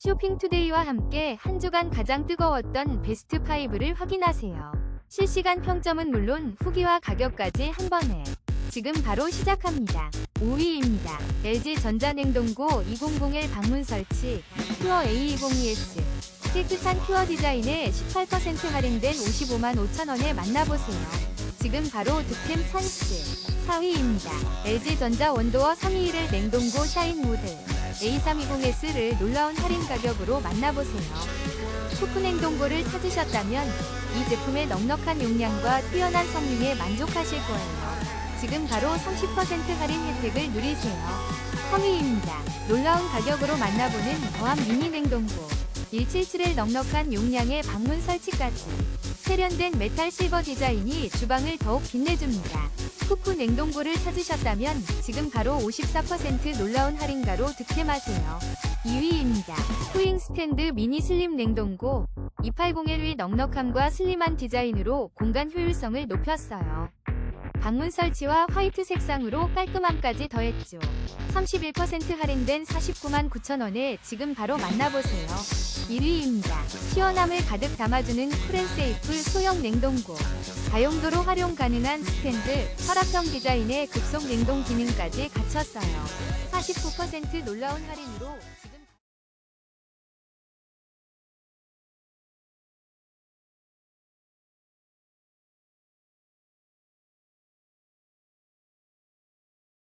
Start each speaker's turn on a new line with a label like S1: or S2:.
S1: 쇼핑투데이와 함께 한 주간 가장 뜨거웠던 베스트 5를 확인하세요. 실시간 평점은 물론 후기와 가격까지 한 번에. 지금 바로 시작합니다. 5위입니다. LG 전자냉동고 200L 방문 설치 퓨어 A202S 깨끗한 퓨어 디자인에 18% 할인된 55만 5천원에 만나보세요. 지금 바로 득템 찬스. 4위입니다. LG전자 원도어 321 냉동고 샤인 모델 A320S를 놀라운 할인 가격으로 만나보세요. 초크 냉동고를 찾으셨다면 이 제품의 넉넉한 용량과 뛰어난 성능에 만족하실 거예요. 지금 바로 30% 할인 혜택을 누리세요. 3위입니다. 놀라운 가격으로 만나보는 더함 미니 냉동고 177의 넉넉한 용량의 방문 설치까지 세련된 메탈 실버 디자인이 주방을 더욱 빛내줍니다. 쿠쿠 냉동고를 찾으셨다면 지금 바로 54% 놀라운 할인가로 득템하세요. 2위입니다. 후잉 스탠드 미니 슬림 냉동고 280L의 넉넉함과 슬림한 디자인으로 공간 효율성을 높였어요. 방문 설치와 화이트 색상으로 깔끔함까지 더했죠. 31% 할인된 49만 9천원에 지금 바로 만나보세요. 1위입니다. 시원함을 가득 담아주는 쿨앤세이프 소형 냉동고. 다용도로 활용 가능한 스탠드, 서랍형 디자인의 급속 냉동 기능까지 갖췄어요. 49% 놀라운 할인으로